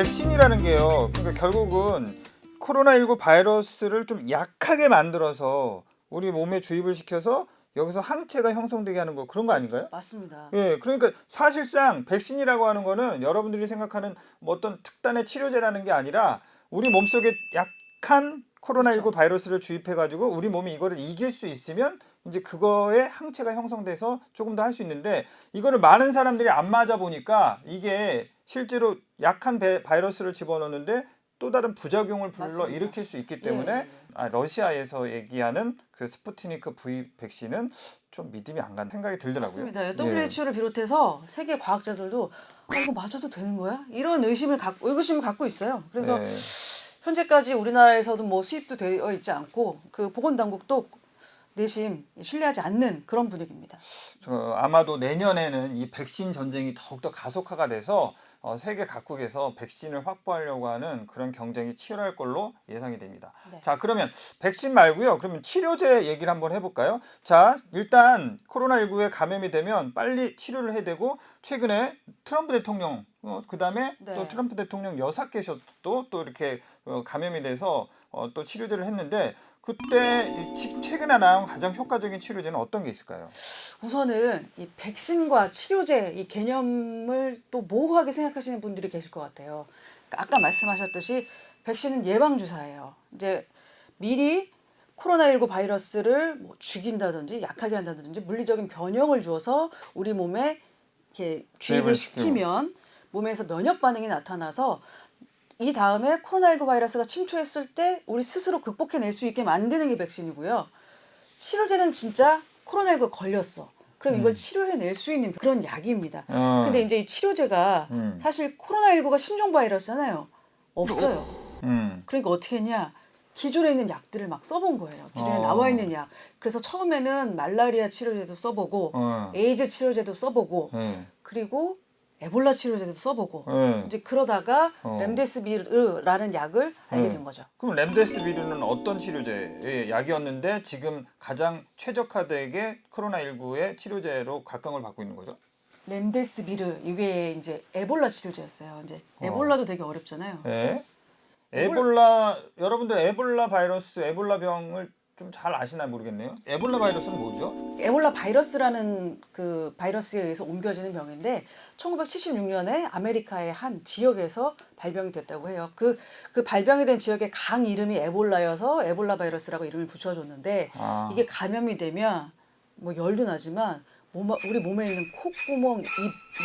백신이라는 게요. 그러니까 결국은 코로나19 바이러스를 좀 약하게 만들어서 우리 몸에 주입을 시켜서 여기서 항체가 형성되게 하는 거 그런 거 아닌가요? 맞습니다. 예, 그러니까 사실상 백신이라고 하는 거는 여러분들이 생각하는 뭐 어떤 특단의 치료제라는 게 아니라 우리 몸속에 약한 코로나19 그렇죠. 바이러스를 주입해 가지고 우리 몸이 이거를 이길 수 있으면 이제 그거에 항체가 형성돼서 조금 더 할 수 있는데 이거를 많은 사람들이 안 맞아 보니까 이게 실제로 약한 배- 바이러스를 집어넣는데 또 다른 부작용을 불러 맞습니다. 일으킬 수 있기 때문에 예, 예. 아, 러시아에서 얘기하는 그 스푸트니크 V 백신은 좀 믿음이 안 간다는 생각이 들더라고요. 맞습니다. 예. WHO를 비롯해서 세계 과학자들도 아, 이거 맞아도 되는 거야? 이런 의심을 갖고 의구심을 갖고 있어요. 그래서 네. 현재까지 우리나라에서도 뭐 수입도 되어 있지 않고 그 보건당국도 내심 신뢰하지 않는 그런 분위기입니다. 저 아마도 내년에는 이 백신 전쟁이 더욱더 가속화가 돼서 어, 세계 각국에서 백신을 확보하려고 하는 그런 경쟁이 치열할 걸로 예상이 됩니다. 네. 자, 그러면 백신 말고요. 그러면 치료제 얘기를 한번 해볼까요? 자, 일단 코로나19에 감염이 되면 빨리 치료를 해야 되고 최근에 트럼프 대통령 어, 그다음에 네. 또 트럼프 대통령 여사 계셔도 또 이렇게 어, 감염이 돼서 어, 또 치료제를 했는데 그때 최근에 나온 가장 효과적인 치료제는 어떤 게 있을까요? 우선은 이 백신과 치료제 이 개념을 또 모호하게 생각하시는 분들이 계실 것 같아요. 그러니까 아까 말씀하셨듯이 백신은 예방 주사예요. 이제 미리 코로나19 바이러스를 뭐 죽인다든지 약하게 한다든지 물리적인 변형을 주어서 우리 몸에 이렇게 주입을. 시키면 몸에서 면역 반응이 나타나서 이 다음에 코로나19 바이러스가 침투했을 때 우리 스스로 극복해낼 수 있게 만드는 게 백신이고요. 치료제는 진짜 코로나19에 걸렸어. 그럼 이걸 치료해낼 수 있는 그런 약입니다. 어. 근데 이제 이 치료제가 음. 사실 코로나19가 신종 바이러스잖아요. 없어요. 음. 그러니까 어떻게 했냐? 기존에 있는 약들을 막 써본 거예요. 기존에 어. 나와 있는 약. 그래서 처음에는 말라리아 치료제도 써보고 어. 에이즈 치료제도 써보고 네. 그리고 에볼라 치료제도 써보고 네. 이제 그러다가 어. 렘데스비르라는 약을 알게 네. 된 거죠. 그럼 렘데스비르는 어떤 치료제의 약이었는데 지금 가장 최적화되게 코로나19의 치료제로 각광을 받고 있는 거죠? 렘데스비르 이게 이제 에볼라 치료제였어요. 이제 어. 에볼라도 되게 어렵잖아요. 네. 에볼- 에볼라 여러분들 에볼라 바이러스, 에볼라 병을 좀 잘 아시나 모르겠네요. 에볼라 바이러스는 뭐죠? 에볼라 바이러스라는 그 바이러스에 의해서 옮겨지는 병인데 1976년에 아메리카의 한 지역에서 발병이 됐다고 해요. 그, 그 발병이 된 지역의 강 이름이 에볼라여서 에볼라 바이러스라고 이름을 붙여줬는데 아. 이게 감염이 되면 뭐 열도 나지만 몸, 우리 몸에 있는 콧구멍, 입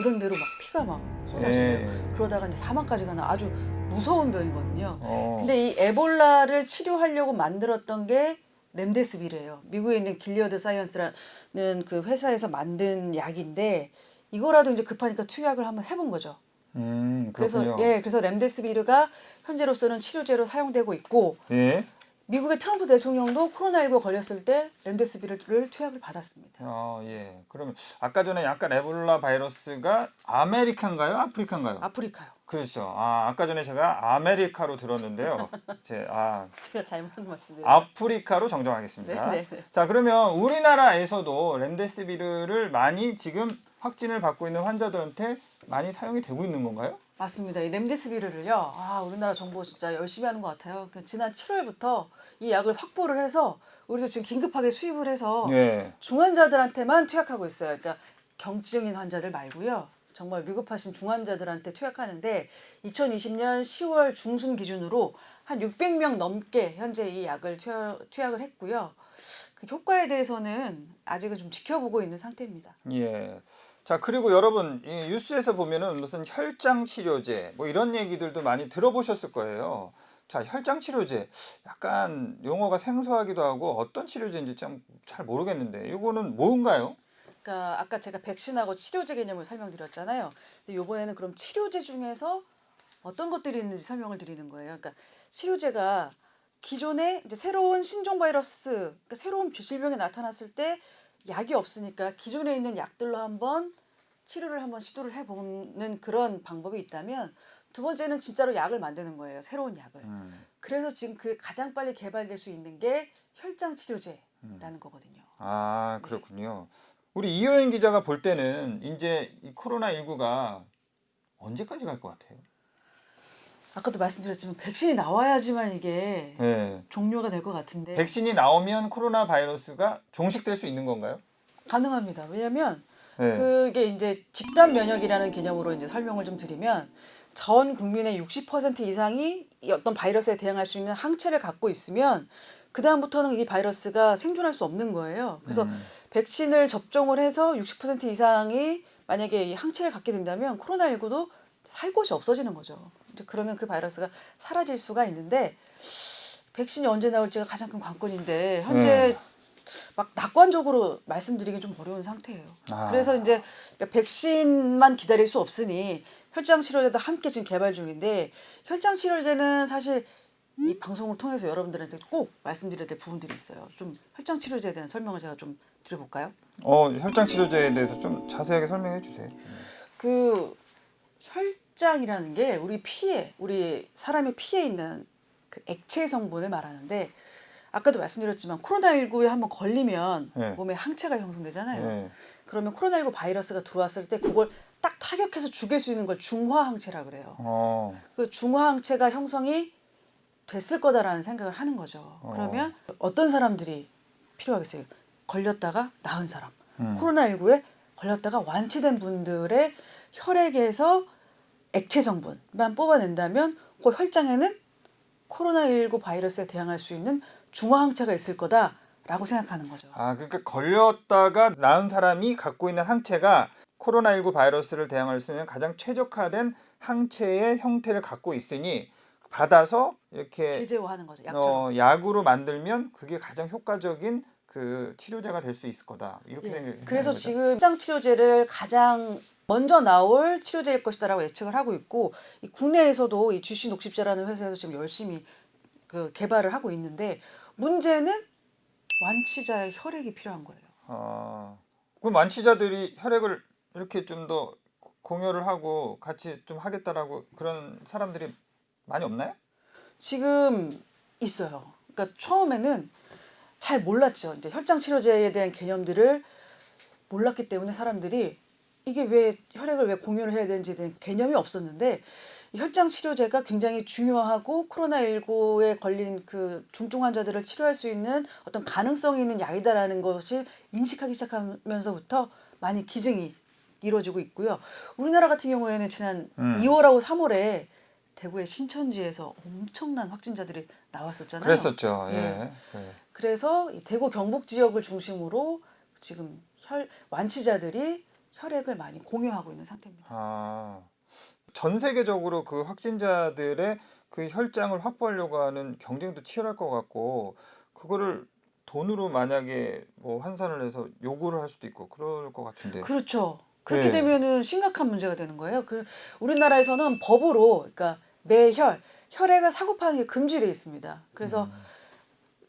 이런 데로 막 피가 막 쏟아지고요. 네. 그러다가 이제 사망까지 가는 아주 무서운 병이거든요. 어. 근데 이 에볼라를 치료하려고 만들었던 게 렘데스비르예요. 미국에 있는 길리어드 사이언스라는 그 회사에서 만든 약인데 이거라도 이제 급하니까 투약을 한번 해본 거죠. 음, 그래서 그렇군요. 예, 그래서 렘데스비르가 현재로서는 치료제로 사용되고 있고 예. 미국의 트럼프 대통령도 코로나19 걸렸을 때 렘데스비르를 투약을 받았습니다. 어, 예. 그러면 아까 전에 약간 에볼라 바이러스가 아메리칸가요? 아프리칸가요? 아프리카요. 그렇죠. 아, 아까 전에 제가 아메리카로 들었는데요. 제 아, 제가 잘못 말씀드렸어요. 아프리카로 정정하겠습니다. 네, 네, 네. 자, 그러면 우리나라에서도 렘데시비르를 많이 지금 확진을 받고 있는 환자들한테 많이 사용이 되고 있는 건가요? 맞습니다. 이 렘데스비르를요. 아, 우리나라 정부 진짜 열심히 하는 것 같아요. 그 지난 7월부터 이 약을 확보를 해서 우리도 지금 긴급하게 수입을 해서 예. 중환자들한테만 투약하고 있어요. 그러니까 경증인 환자들 말고요. 정말 위급하신 중환자들한테 투약하는데 2020년 10월 중순 기준으로 한 600명 넘게 현재 이 약을 투약, 투약을 했고요. 그 효과에 대해서는 아직은 좀 지켜보고 있는 상태입니다. 예. 자, 그리고 여러분, 이 뉴스에서 보면은 무슨 혈장 치료제 뭐 이런 얘기들도 많이 들어보셨을 거예요. 자, 혈장 치료제 약간 용어가 생소하기도 하고 어떤 치료제인지 참 잘 모르겠는데 이거는 뭔가요? 그러니까 아까 제가 백신하고 치료제 개념을 설명드렸잖아요. 근데 이번에는 그럼 치료제 중에서 어떤 것들이 있는지 설명을 드리는 거예요. 그러니까 치료제가 기존에 이제 새로운 신종 바이러스, 그러니까 새로운 질병이 나타났을 때 약이 없으니까 기존에 있는 약들로 한번 치료를 한번 시도를 해보는 그런 방법이 있다면 두 번째는 진짜로 약을 만드는 거예요. 새로운 약을. 음. 그래서 지금 그 가장 빨리 개발될 수 있는 게 혈장 치료제라는 거거든요. 아, 그렇군요. 우리 이효연 기자가 볼 때는 이제 이 코로나 19가 언제까지 갈 것 같아요? 아까도 말씀드렸지만 백신이 나와야지만 이게 예. 종료가 될 것 같은데 백신이 나오면 코로나 바이러스가 종식될 수 있는 건가요? 가능합니다. 왜냐하면 네. 그게 이제 집단 면역이라는 개념으로 이제 설명을 좀 드리면 전 국민의 60% 이상이 이 어떤 바이러스에 대응할 수 있는 항체를 갖고 있으면 그 다음부터는 이 바이러스가 생존할 수 없는 거예요. 그래서 음. 백신을 접종을 해서 60% 이상이 만약에 이 항체를 갖게 된다면 코로나19도 살 곳이 없어지는 거죠. 이제 그러면 그 바이러스가 사라질 수가 있는데 백신이 언제 나올지가 가장 큰 관건인데 현재 네. 막 낙관적으로 말씀드리기 좀 어려운 상태예요. 아. 그래서 이제 그러니까 백신만 기다릴 수 없으니 혈장 치료제도 함께 지금 개발 중인데 혈장 치료제는 사실 이 방송을 통해서 여러분들한테 꼭 말씀드려야 될 부분들이 있어요. 좀 혈장 치료제에 대한 설명을 제가 좀 드려볼까요? 어, 혈장 치료제에 대해서 좀 자세하게 설명해 주세요. 그 혈장이라는 게 우리 피에 우리 사람의 피에 있는 그 액체 성분을 말하는데 아까도 말씀드렸지만 코로나19에 한번 걸리면 네. 몸에 항체가 형성되잖아요. 네. 그러면 코로나19 바이러스가 들어왔을 때 그걸 딱 타격해서 죽일 수 있는 걸 중화 항체라 그래요. 어. 그 중화 항체가 형성이 됐을 거다라는 생각을 하는 거죠. 어. 그러면 어떤 사람들이 필요하겠어요? 걸렸다가 나은 사람. 음. 코로나19에 걸렸다가 완치된 분들의 혈액에서 액체 성분만 뽑아낸다면 그 혈장에는 코로나19 바이러스에 대항할 수 있는 중화 항체가 있을 거다라고 생각하는 거죠. 아, 그러니까 걸렸다가 나은 사람이 갖고 있는 항체가 코로나19 바이러스를 대항할 수 있는 가장 최적화된 항체의 형태를 갖고 있으니 받아서 이렇게 제재화하는 거죠. 약처럼. 어, 약으로 만들면 그게 가장 효과적인 그 치료제가 될 수 있을 거다. 이렇게 예. 그래서 거죠. 지금 혈장 치료제를 가장 먼저 나올 치료제일 것이다라고 예측을 하고 있고 이 국내에서도 이 GC 녹십자라는 회사에서 지금 열심히 그 개발을 하고 있는데 문제는 완치자의 혈액이 필요한 거예요. 아, 그 만취자들이 혈액을 이렇게 좀 더 공유를 하고 같이 좀 하겠다라고 그런 사람들이 많이 없나요? 지금 있어요. 그러니까 처음에는 잘 몰랐죠. 이제 혈장 치료제에 대한 개념들을 몰랐기 때문에 사람들이 이게 왜 혈액을 왜 공유를 해야 되는지에 대한 개념이 없었는데 이 혈장 치료제가 굉장히 중요하고 코로나19에 걸린 그 중증 환자들을 치료할 수 있는 어떤 가능성이 있는 약이다라는 것을 인식하기 시작하면서부터 많이 기증이 이루어지고 있고요. 우리나라 같은 경우에는 지난 음. 2월하고 3월에 대구의 신천지에서 엄청난 확진자들이 나왔었잖아요. 그랬었죠. 예. 예. 예. 그래서 이 대구 경북 지역을 중심으로 지금 혈 완치자들이 혈액을 많이 공유하고 있는 상태입니다. 아, 전 세계적으로 그 확진자들의 그 혈장을 확보하려고 하는 경쟁도 치열할 것 같고 그거를 돈으로 만약에 뭐 환산을 해서 요구를 할 수도 있고 그럴 것 같은데. 그렇죠. 그렇게 네. 되면은 심각한 문제가 되는 거예요. 그 우리나라에서는 법으로 그러니까 매혈 혈액을 사고 파는 게 금지되어 있습니다. 그래서 음.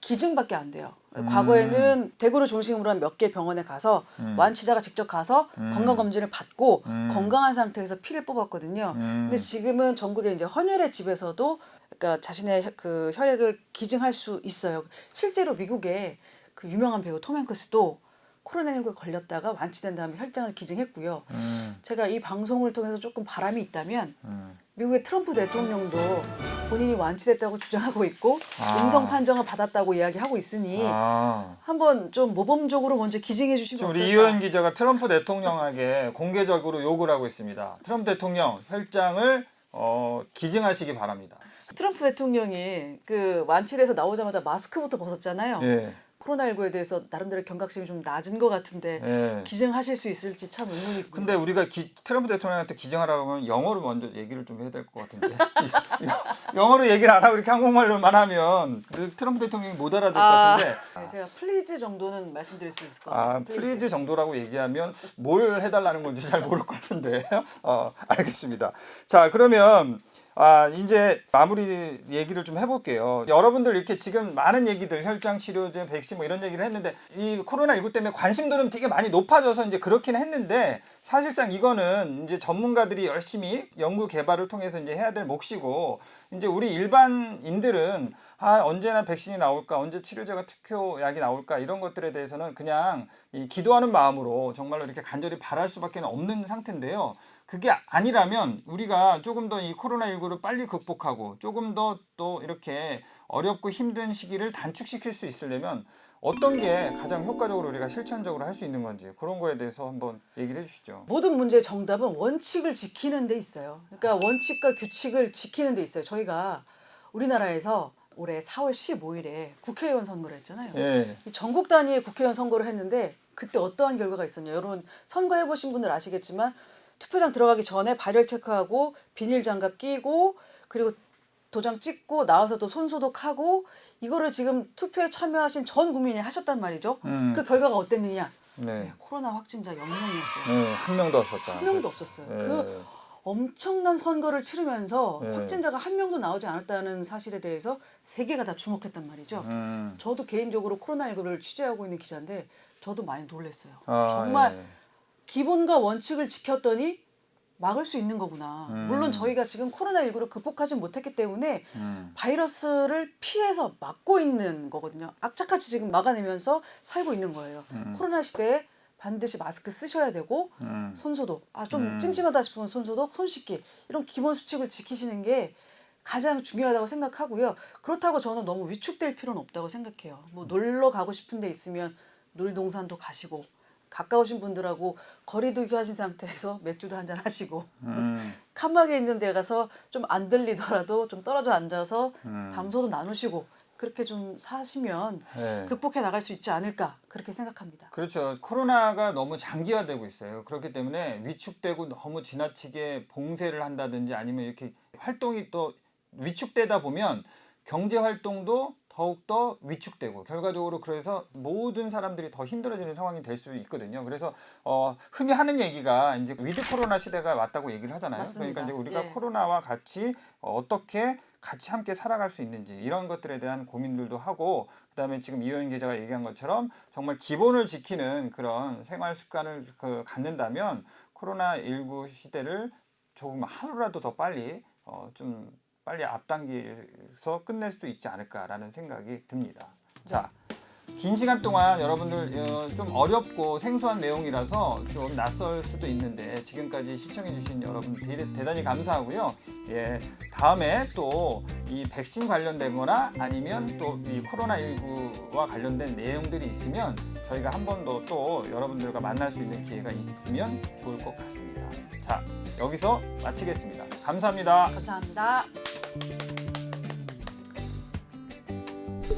기증밖에 안 돼요. 음. 과거에는 대구를 중심으로 한 몇 개 병원에 가서 음. 완치자가 직접 가서 음. 건강 검진을 받고 음. 건강한 상태에서 피를 뽑았거든요. 음. 근데 지금은 전국에 이제 헌혈의 집에서도 그러니까 자신의 혈- 그 혈액을 기증할 수 있어요. 실제로 미국의 그 유명한 배우 톰 행크스도 코로나19에 걸렸다가 완치된 다음에 혈장을 기증했고요. 음, 제가 이 방송을 통해서 조금 바람이 있다면 음. 미국의 트럼프 대통령도 본인이 완치됐다고 주장하고 있고 아. 음성 판정을 받았다고 이야기하고 있으니 아. 한번 좀 모범적으로 먼저 기증해 주시면? 우리 이효연 기자가 트럼프 대통령에게 공개적으로 요구를 하고 있습니다. 트럼프 대통령 혈장을 어, 기증하시기 바랍니다. 트럼프 대통령이 그 완치돼서 나오자마자 마스크부터 벗었잖아요. 예, 코로나19에 대해서 나름대로 경각심이 좀 낮은 것 같은데 예. 기증하실 수 있을지 참 의문이고요. 근데 우리가 기, 트럼프 대통령한테 기증하라고 하면 영어로 먼저 얘기를 좀 해야 될 것 같은데 영어로 얘기를 안 하고 이렇게 한국말로만 하면 그 트럼프 대통령이 못 알아들 것 아, 같은데 네, 제가 플리즈 정도는 말씀드릴 수 있을 것아 같아요. 플리즈 정도라고 얘기하면 뭘 해달라는 건지 잘 모를 것 같은데 어 알겠습니다. 자 그러면 아 이제 마무리 얘기를 좀 해볼게요. 여러분들 이렇게 지금 많은 얘기들 혈장 치료제, 백신 뭐 이런 얘기를 했는데 이 코로나 19 때문에 관심도는 되게 많이 높아져서 이제 그렇긴 했는데 사실상 이거는 이제 전문가들이 열심히 연구 개발을 통해서 이제 해야 될 몫이고 이제 우리 일반인들은 아, 언제나 백신이 나올까, 언제 치료제가 특효약이 나올까 이런 것들에 대해서는 그냥 이 기도하는 마음으로 정말로 이렇게 간절히 바랄 수밖에 없는 상태인데요. 그게 아니라면 우리가 조금 더 이 코로나19를 빨리 극복하고 조금 더 또 이렇게 어렵고 힘든 시기를 단축시킬 수 있으려면 어떤 게 가장 효과적으로 우리가 실천적으로 할 수 있는 건지 그런 거에 대해서 한번 얘기를 해주시죠. 모든 문제의 정답은 원칙을 지키는 데 있어요. 그러니까 원칙과 규칙을 지키는 데 있어요. 저희가 우리나라에서 올해 4월 15일에 국회의원 선거를 했잖아요. 예. 이 전국 단위의 국회의원 선거를 했는데 그때 어떠한 결과가 있었냐. 여러분 선거 해보신 분들 아시겠지만 투표장 들어가기 전에 발열 체크하고 비닐 장갑 끼고 그리고 도장 찍고 나와서 또 손 소독하고 이거를 지금 투표에 참여하신 전 국민이 하셨단 말이죠. 음. 그 결과가 어땠느냐? 네. 네, 코로나 확진자 0명이었어요. 네, 한 명도 없었다. 한 명도 없었어요. 네. 그 엄청난 선거를 치르면서 네. 확진자가 한 명도 나오지 않았다는 사실에 대해서 세계가 다 주목했단 말이죠. 음. 저도 개인적으로 코로나19를 취재하고 있는 기자인데 저도 많이 놀랐어요. 아, 정말 예. 기본과 원칙을 지켰더니 막을 수 있는 거구나. 음. 물론 저희가 지금 코로나19를 극복하지 못했기 때문에 음. 바이러스를 피해서 막고 있는 거거든요. 악착같이 지금 막아내면서 살고 있는 거예요. 음. 코로나 시대에 반드시 마스크 쓰셔야 되고 음. 손소독. 아좀 음. 찜찜하다 싶으면 손소독, 손 씻기 이런 기본 수칙을 지키시는 게 가장 중요하다고 생각하고요. 그렇다고 저는 너무 위축될 필요는 없다고 생각해요. 뭐 놀러 가고 싶은 데 있으면 놀이동산도 가시고 가까우신 분들하고 거리두기 하신 상태에서 맥주도 한잔 하시고 음. 칸막에 있는 데 가서 좀 안 들리더라도 좀 떨어져 앉아서 음. 담소도 나누시고 그렇게 좀 사시면 네. 극복해 나갈 수 있지 않을까 그렇게 생각합니다. 그렇죠. 코로나가 너무 장기화되고 있어요. 그렇기 때문에 위축되고 너무 지나치게 봉쇄를 한다든지 아니면 이렇게 활동이 또 위축되다 보면 경제 활동도 더욱더 위축되고 결과적으로 그래서 모든 사람들이 더 힘들어지는 상황이 될 수 있거든요. 그래서 어, 흔히 하는 얘기가 이제 위드 코로나 시대가 왔다고 얘기를 하잖아요. 맞습니다. 그러니까 이제 우리가 예. 코로나와 같이 어, 어떻게 같이 함께 살아갈 수 있는지 이런 것들에 대한 고민들도 하고 그다음에 지금 이호연 기자가 얘기한 것처럼 정말 기본을 지키는 그런 생활 습관을 그 갖는다면 코로나 19 시대를 조금 하루라도 더 빨리 어, 좀 빨리 앞당겨서 끝낼 수 있지 않을까라는 생각이 듭니다. 자. 긴 시간 동안 여러분들 어, 좀 어렵고 생소한 내용이라서 좀 낯설 수도 있는데 지금까지 시청해주신 여러분 대- 대단히 감사하고요. 예, 다음에 또 이 백신 관련되거나 아니면 또 이 코로나 19와 관련된 내용들이 있으면 저희가 한 번 더 또 여러분들과 만날 수 있는 기회가 있으면 좋을 것 같습니다. 자, 여기서 마치겠습니다. 감사합니다. 감사합니다. Thank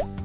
you.